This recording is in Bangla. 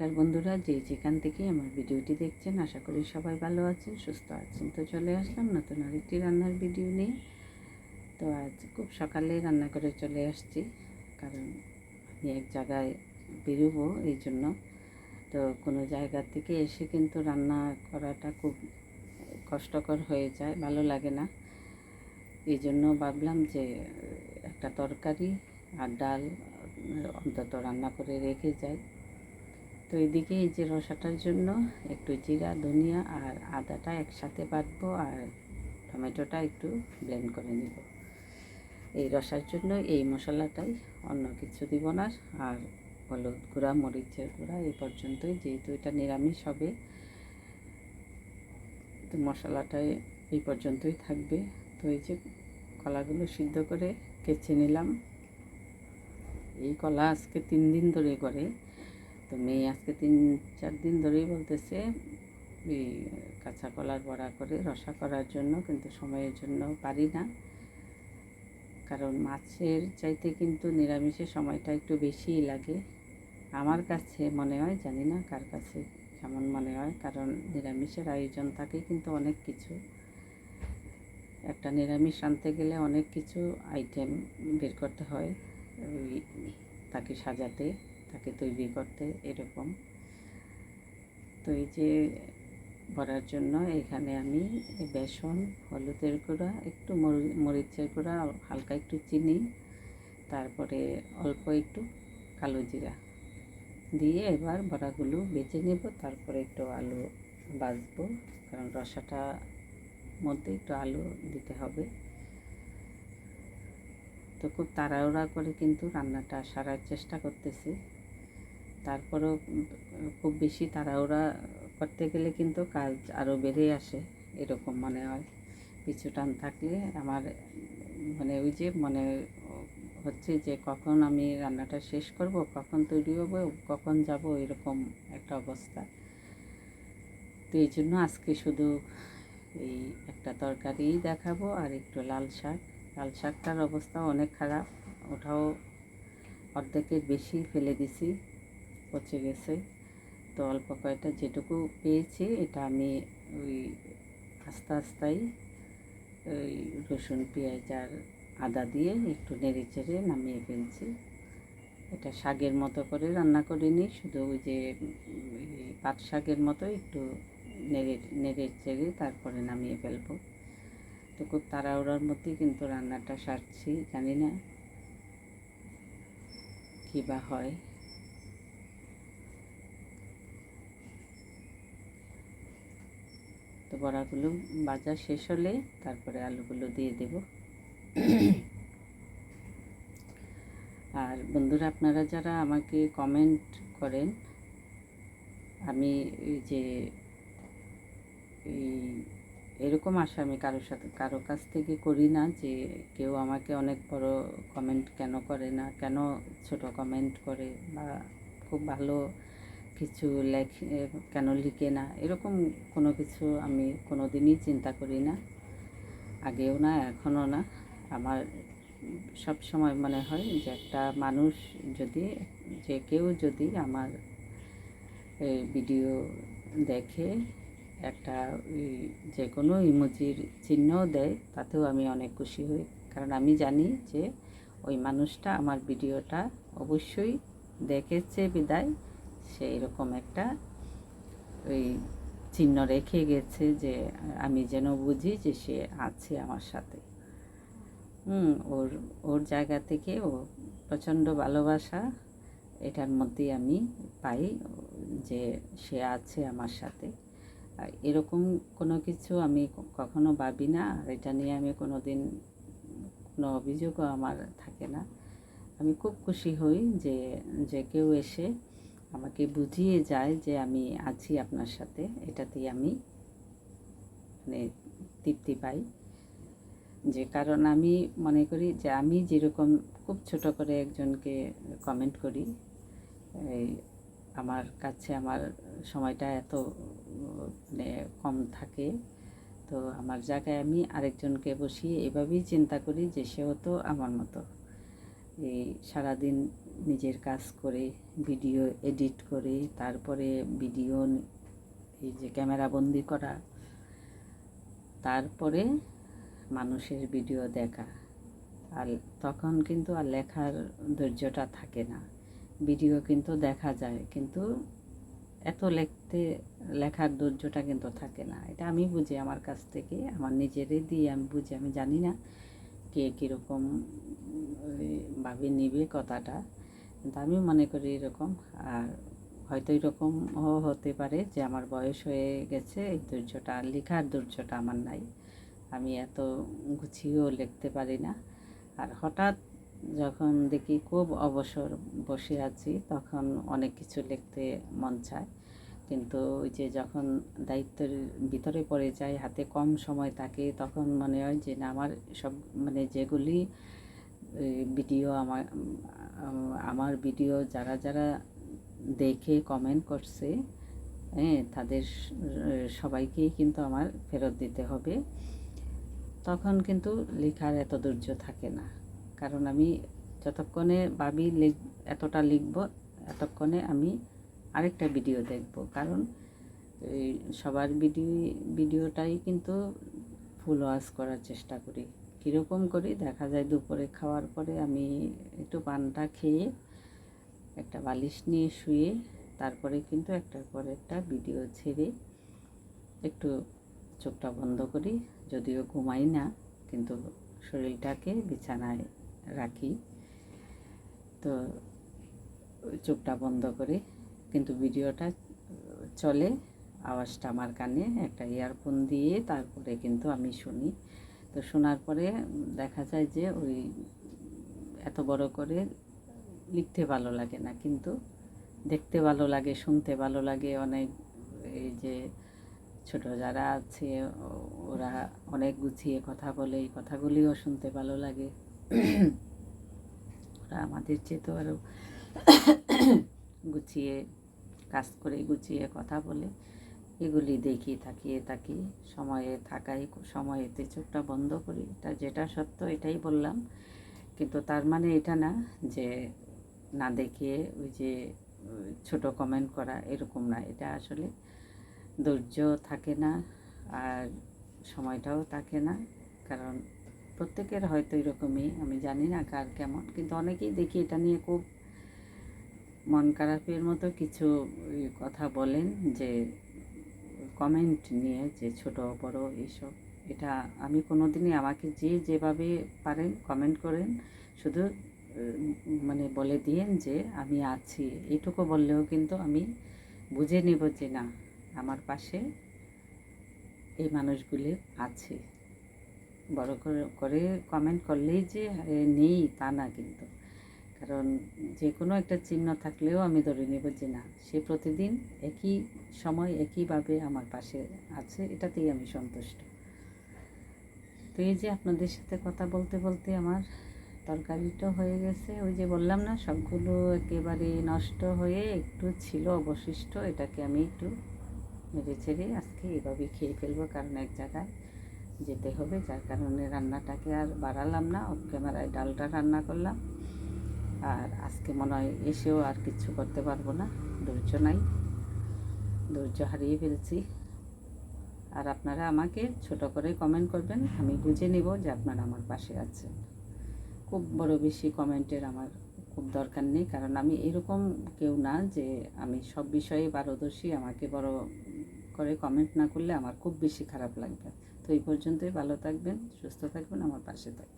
নমস্কার বন্ধুরা, যে যেখান থেকে আমার ভিডিওটি দেখছেন, আশা করি সবাই ভালো আছেন, সুস্থ আছেন। তো চলে আসলাম নতুন আরেকটি রান্নার ভিডিও নিয়ে। তো আজ খুব সকালে রান্না করে চলে আসছি, কারণ আমি এক জায়গায় বেরোবো এই জন্য। তো কোনো জায়গা থেকে এসে কিন্তু রান্না করাটা খুব কষ্টকর হয়ে যায়, ভালো লাগে না। এই জন্য ভাবলাম যে একটা তরকারি আর ডাল অন্তত রান্না করে রেখে যাই। তো এদিকে এই যে রসাটার জন্য একটু জিরা, ধনিয়া আর আদাটা একসাথে বাটবো আর টমেটোটা একটু ব্লেন্ড করে নেব। এই রসার জন্য এই মশলাটাই অন্য কিছু দিব না আর হলুদ গুঁড়া, মরিচের গুঁড়া এই পর্যন্তই। যেহেতু এটা নিরামিষ হবে, তো মশলাটাই এই পর্যন্তই থাকবে। তো এই যে কলাগুলো সিদ্ধ করে কেচে নিলাম। এই কলা আজকে তিন দিন ধরে করে। তো মেয়ে আজকে তিন, চার দিন ধরেই বলতেছে, এই কাঁচা কলার বড়া করে রসা করার জন্য, কিন্তু সময়ের জন্য পারি না। কারণ মাছের চাইতে কিন্তু নিরামিষের সময়টা একটু বেশিই লাগে। আমার কাছে মনে হয়, জানি না কার কাছে কেমন মনে হয়, কারণ নিরামিষের আয়োজন থাকে কিন্তু অনেক কিছু। একটা নিরামিষ আনতে গেলে অনেক কিছু আইটেম বের করতে হয় তাকে সাজাতে। তাকে তৈরি করতে এরকম। তো এই যে বড়ার জন্য এখানে আমি বেসন, হলুদের গুঁড়া, একটু মরিচের গুঁড়া, হালকা একটু চিনি, তারপরে অল্প একটু কালো জিরা দিয়ে এবার বড়াগুলো বেজে নেব, তারপরে একটু আলু বাজবো, কারণ রসাটা মধ্যে একটু আলু দিতে হবে। তো খুব তাড়াহুড়া করে কিন্তু রান্নাটা সারার চেষ্টা করতেছি। তারপরেও খুব বেশি তাড়াহুড়া করতে গেলে কিন্তু কাজ আরও বেড়ে আসে, এরকম মনে হয়। পিছু টান থাকলে আমার মানে ওই যে মনে হচ্ছে যে কখন আমি রান্নাটা শেষ করব, কখন তৈরি হব, কখন যাব, এরকম একটা অবস্থা। তো এই জন্য আজকে শুধু এই একটা তরকারি দেখাবো আর একটু লাল শাক। লাল শাকটার অবস্থা অনেক খারাপ, ওটাও অর্ধেকের বেশি ফেলে দিছি। পচে গেছে। তো অল্প কয়টা যেটুকু পেয়েছি, এটা আমি ওই আস্তে আস্তেই ওই রসুন, পেঁয়াজ আর আদা দিয়ে একটু নেড়ে চেড়ে নামিয়ে ফেলছি। এটা শাকের মতো করে রান্না করিনি, শুধু ওই যে পাট শাকের মতো একটু নেড়ে নেড়ে চেড়ে তারপরে নামিয়ে ফেলব। তো খুব তাড়াহুড়ার মধ্যেই কিন্তু রান্নাটা সারছি, জানি না কী বা হয় তো বড়াগুলো বাজার শেষ হলে তারপরে আলুগুলো দিয়ে দেব। আর বন্ধুরা, আপনারা যারা আমাকে কমেন্ট করেন, আমি যে এই এরকম আশা আমি কারোর সাথে কারও কাছ থেকে করি না যে কেউ আমাকে অনেক বড় কমেন্ট কেন করে না, কেন ছোট কমেন্ট করে বা খুব ভালো কিছু লেখে কেন লিখে না? এরকম কোনো কিছু আমি কোনো দিনই চিন্তা করি না। আগেও না, এখনও না। আমার সব সময় মনে হয় যে একটা মানুষ যদি, যে কেউ যদি আমার ভিডিও দেখে একটা যে কোনো ইমোজির চিহ্নও দেয়, তাতেও আমি অনেক খুশি হই। কারণ আমি জানি যে ওই মানুষটা আমার ভিডিওটা অবশ্যই দেখেছে বিদায়। সেই রকম একটা ওই চিহ্ন রেখে গেছে যে আমি যেন বুঝি যে সে আছে আমার সাথে। হুম, ওর ওর জায়গা থেকে ও প্রচণ্ড ভালোবাসা, এটার মধ্যেই আমি পাই যে সে আছে আমার সাথে। এরকম কোনো কিছু আমি কখনো ভাবি না, আর এটা নিয়ে আমি কোনো দিন কোনো অভিযোগও আমার থাকে না। আমি খুব খুশি হই যে যে কেউ এসে আমাকে বুঝিয়ে যায় যে আমি আছি আপনার সাথে। এটাতেই আমি মানে তৃপ্তি পাই। যে কারণ আমি মনে করি যে আমি যেরকম খুব ছোট করে একজনকে কমেন্ট করি, এই আমার কাছে আমার সময়টা এত মানে কম থাকে। তো আমার জায়গায় আমি আরেকজনকে বসিয়ে এভাবেই চিন্তা করি যে সেও তো আমার মতো। এই সারাদিন নিজের কাজ করে, ভিডিও এডিট করে, তারপরে ভিডিও এই যে ক্যামেরা বন্দি করা, তারপরে মানুষের ভিডিও দেখা। আর তখন কিন্তু আর লেখার ধৈর্যটা থাকে না। ভিডিও কিন্তু দেখা যায়, কিন্তু এত লিখতে, লেখার ধৈর্যটা কিন্তু থাকে না। এটা আমি বুঝি আমার কাছ থেকে, আমার নিজেরই দিয়ে আমি বুঝি। আমি জানি না কে কীরকম ভাবে নিবে কথাটা। কিন্তু আমি মনে করি এরকম। আর হয়তো এরকমও হতে পারে যে আমার বয়স হয়ে গেছে, এই ধৈর্যটা লেখার ধৈর্যটা আমার নাই। আমি এত গুছিয়েও লিখতে পারি না। আর হঠাৎ যখন দেখি খুব অবসর বসে আছি, তখন অনেক কিছু লিখতে মন চায়। কিন্তু ওই যে যখন দায়িত্বের ভিতরে পড়ে যায় হাতে কম সময় থাকে, তখন মনে হয় যে না, আমার সব মানে যেগুলি ভিডিও আমার আমার ভিডিও যারা যারা দেখে কমেন্ট করছে হ্যাঁ তাদের সবাইকেই কিন্তু আমার ফেরত দিতে হবে। তখন কিন্তু লেখার এত ধৈর্য থাকে না। কারণ আমি যতক্ষণে ভাবি এতটা লিখব, এতক্ষণে আমি আরেকটা ভিডিও দেখব। কারণ সবার ভিডিও, ভিডিওটাই কিন্তু ফুল ওয়াশ করার চেষ্টা করি। কীরকম করি? দেখা যায় দুপুরে খাওয়ার পরে আমি একটু পানটা খেয়ে একটা বালিশ নিয়ে শুয়ে তারপরে কিন্তু একটার পর একটা ভিডিও ছেড়ে একটু চোখটা বন্ধ করি। যদিও ঘুমাই না, কিন্তু শরীরটাকে বিছানায় রাখি। তো চোখটা বন্ধ করে কিন্তু ভিডিওটা চলে, আওয়াজটা আমার কানে, একটা ইয়ারফোন দিয়ে তারপরে কিন্তু আমি শুনি। তো শোনার পরে দেখা যায় যে ওই এত বড় করে লিখতে ভালো লাগে না, কিন্তু দেখতে ভালো লাগে, শুনতে ভালো লাগে। অনেক এই যে ছোট যারা আছে, ওরা অনেক গুছিয়ে কথা বলে, এই কথাগুলিও শুনতে ভালো লাগে। ওরা আমাদের চেয়ে তো আরও গুছিয়ে, কাজ করে গুছিয়ে কথা বলে। এগুলি দেখি তাকিয়ে থাকি, সময়ে থাকাই, সময়েতে চোখটা বন্ধ করি। এটা যেটা সত্য, এটাই বললাম। কিন্তু তার মানে এটা না যে না দেখিয়ে ওই যে ছোট কমেন্ট করা এরকম না। এটা আসলে ধৈর্য থাকে না আর সময়টাও থাকে না। কারণ প্রত্যেকের হয়তো এরকমই, আমি জানি না কার কেমন। কিন্তু অনেকেই দেখি এটা নিয়ে খুব মন খারাপের মতো কিছু কথা বলেন যে কমেন্ট নিয়ে যে ছোট, বড় এইসব, এটা আমি কোনো দিনই আমাকে যে যেভাবে পারেন কমেন্ট করেন, শুধু মানে বলে দিয়েন যে আমি আছি। এইটুকু বললেও কিন্তু আমি বুঝে নেব যে না, আমার পাশে এই মানুষগুলি আছে। বড় করে কমেন্ট করলেই যে নেই তা না কিন্তু। কারণ যে কোনো একটা চিহ্ন থাকলেও আমি ধরে নেব যে না, সে প্রতিদিন একই সময়, একইভাবে আমার পাশে আছে, এটাতেই আমি সন্তুষ্ট। তো এই যে আপনাদের সাথে কথা বলতে বলতে আমার তরকারিটা হয়ে গেছে। ওই যে বললাম না, সবগুলো একেবারে নষ্ট হয়ে একটু ছিল অবশিষ্ট, এটাকে আমি একটু নেড়ে ছেড়ে আজকে এভাবে খেয়ে ফেলব, কারণ এক জায়গায় যেতে হবে। যার কারণে রান্নাটাকে আর বাড়ালাম না ক্যামেরায় ডালটা রান্না করলাম। আর আজকে মনে হয় এসেও আর কিছু করতে পারব না। ধৈর্য নাই। ধৈর্য হারিয়ে ফেলছি। আর আপনারা আমাকে ছোট করে কমেন্ট করবেন। আমি বুঝে নিব যে আপনারা আমার পাশে আছেন। খুব বড় বেশি কমেন্টের আমার খুব দরকার নেই। কারণ আমি এরকম কেউ না যে আমি সব বিষয়ে পারদর্শী, আমাকে বড় করে কমেন্ট না করলে আমার খুব বেশি খারাপ লাগবে। তো এই পর্যন্তই ভালো থাকবেন, সুস্থ থাকবেন, আমার পাশে থাকবেন।